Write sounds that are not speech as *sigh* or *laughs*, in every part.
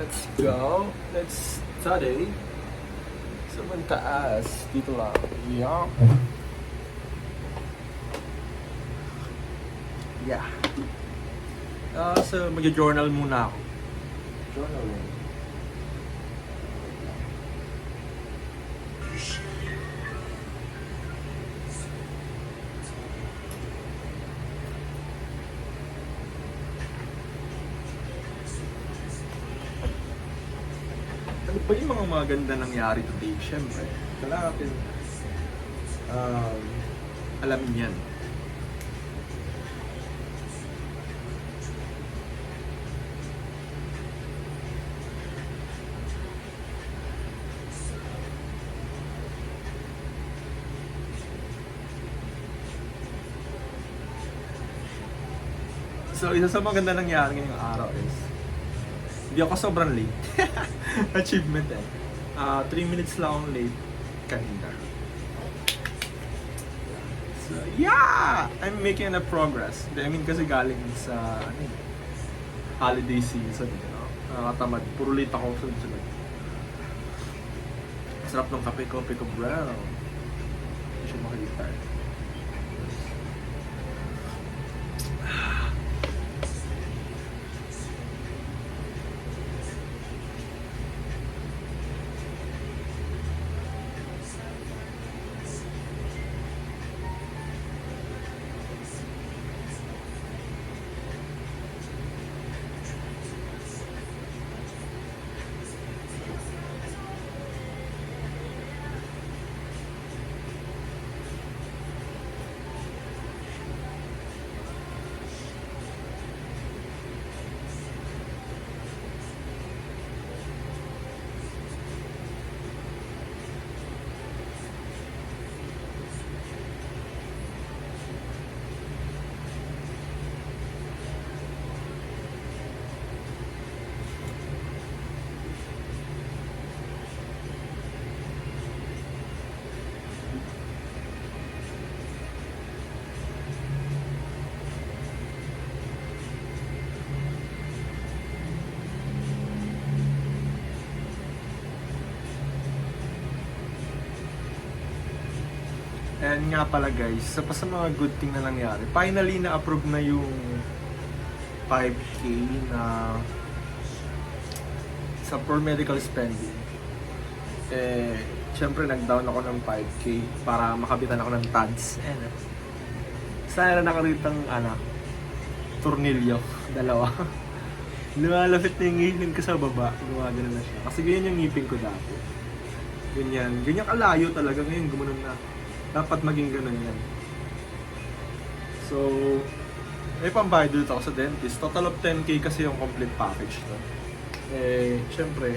Let's go. Let's study. Sa taas. Dito lang. Yeah. Yeah. Ah, so mag-journal muna ako. Journal mo. Ba yung mga maganda nangyari today? Siyempre, kailangan natin um, alamin yan. So, isa sa maganda nangyari ngayong araw is hindi ako sobrang late. *laughs* Achievement eh. 3 minutes lang akong late kanina. So, yeah! I'm making a progress. I mean, kasi galing sa ano, eh, holiday season. You know? Nakakatamad. Puro late ako sunod-sunod. Sarap ng kape-kope ko, bro. Hindi siya makikita. And nga pala guys, isa pa sa mga good thing na nangyari, finally na-approve na yung 5K na sa per medical spending. Eh, syempre nag-down ako ng 5K para makabitan ako ng TADS. Eh, no? Sana na nakaritang anak, tornilyo, *laughs* dalawa. Lumalapit na yung ngipin ko sa baba, gumagano na siya. Kasi ganyan yung ngipin ko dati. Ganyan, ganyan kalayo talaga ngayon, gumanon na dapat maging ganun yan. So, may pambayad dito ako sa dentist. Total of 10k kasi yung complete package to. Eh, syempre,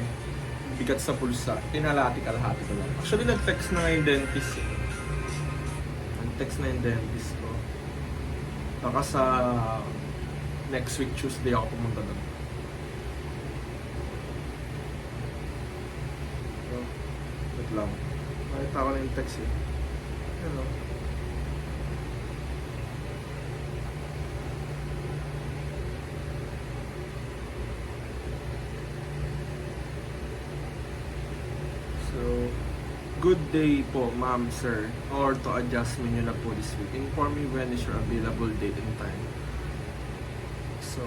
bigat sa pulsa. Pinalati-kalahati ko lang. Actually, nag-text na nga yung dentist. Nag-text na yung dentist ko. Baka sa next week Tuesday ako pumunta doon. Wait lang. Nakita ko na yung text eh. Ano? So, good day po, ma'am, sir. Or to adjustment nyo na po this week. Inform me when is your available date and time. So,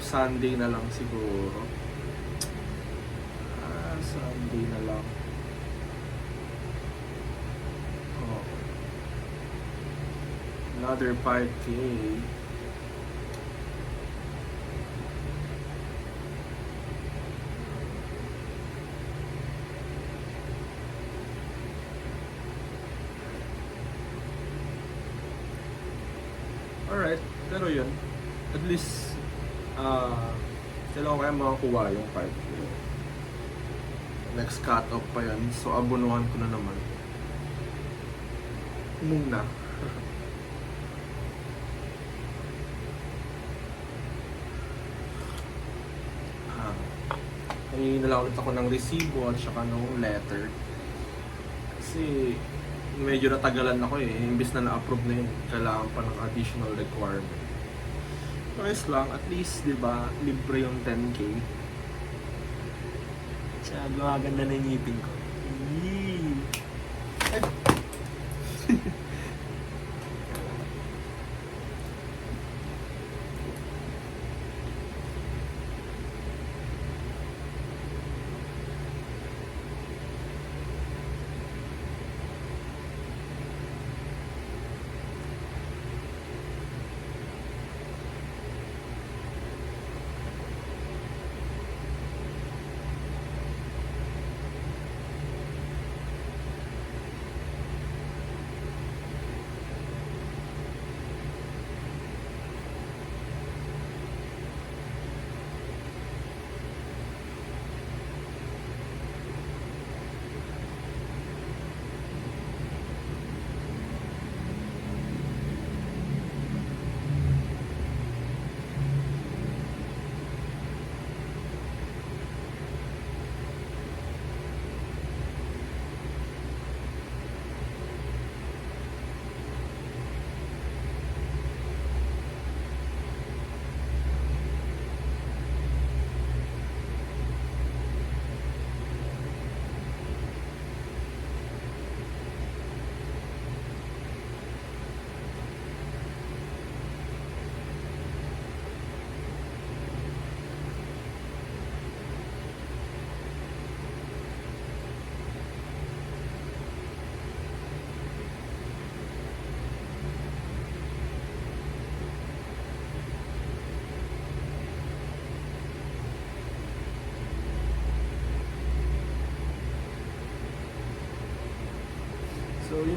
Sunday na lang siguro. Ah, Sunday na lang. Another 5k. Alright, pero yun. At least, ah, kailangan ko kaya makakuha yung 5k. Next cut-off pa yan. So, abunuhan ko na naman. Muna. *laughs* Ah. Hingi na lang ulit ako ng resibo at saka ng letter. Kasi medyo natagalan ako eh. Imbis na na-approve na yun, kailangan pa ng additional requirement. Ayos lang, at least, di ba, libre yung 10k. Kaya gumaganda na yung ngipin ko. Yee.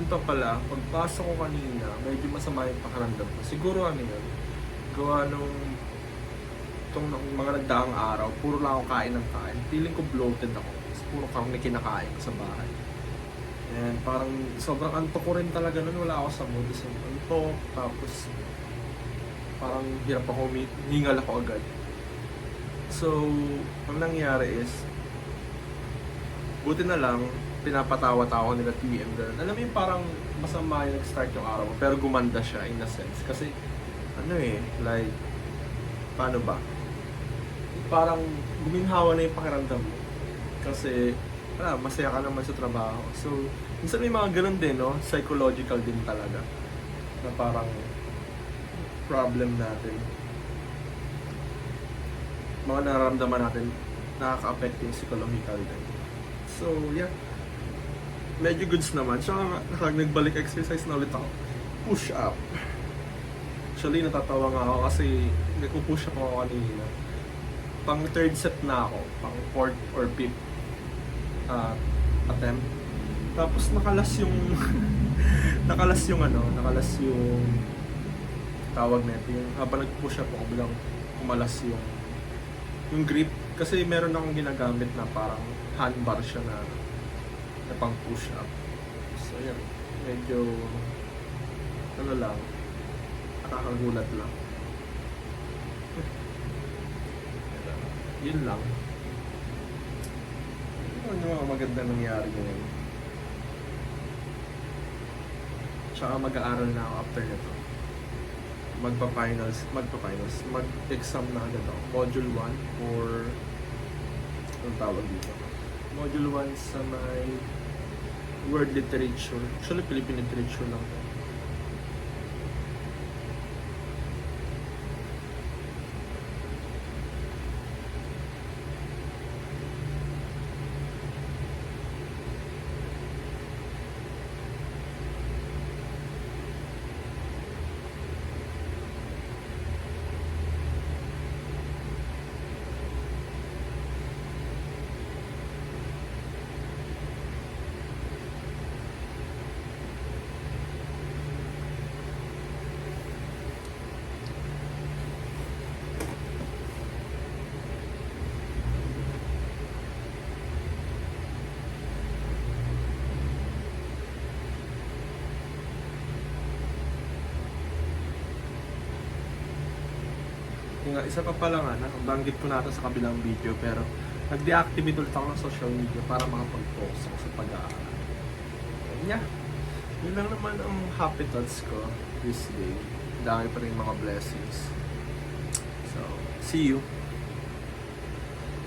So yun pa pala, pagpasok ko kanina, medyo masama yung pakiramdam ko. Siguro ano yun, gawa nung itong mga nagdaang araw, puro lang ako kain ng kain. Feeling ko bloated ako. Kasi puro kang na kinakain ko sa bahay. And parang sobrang antok ko rin talaga nun. Wala ako sa mood. So, antok. Tapos parang hirap ako, hingal ako agad. So, ang nangyari is, buti na lang, pinapatawa-tawa nila TM ganun. Alam mo yung parang masama yung nag-start yung araw pero gumanda siya in a sense. Kasi, ano eh, like, paano ba? Parang guminhawa na yung pakiramdam mo. Kasi, wala, masaya ka naman sa trabaho. So, minsan may mga ganun din, no? Psychological din talaga. Na parang problem natin. Mga nararamdaman natin, nakaka-affect yung psychological din. So, yeah. Medyo goods naman. Tsaka nakag nagbalik exercise na ulit ako. Push up. Actually, natatawa nga ako kasi nagpo-push up ako kanina. Pang third set na ako. Pang fourth or fifth uh, attempt. Tapos nakalas yung *laughs* nakalas yung ano, nakalas yung tawag nito yung habang nag-push up ako bilang kumalas yung yung grip kasi meron akong ginagamit na parang handbar siya na na pang push up. So yan, medyo ano lang, nakakagulat lang. *laughs* Yun lang. Ano yung mga maganda nangyari ngayon? Tsaka mag-aaral na ako after nito. Magpa-finals, magpa-finals, mag-exam na agad ako. Module 1 or anong tawag dito? Module 1 sa may world literature. Actually, Philippine literature lang to. Yung isa pa pala nga, nabanggit ko na ito sa kabilang video, pero nag-deactivate ulit ako ng social media para makapag-focus ako sa pag-aaral. Yeah, yun lang naman ang happy thoughts ko this day. Dami pa rin mga blessings. So, see you.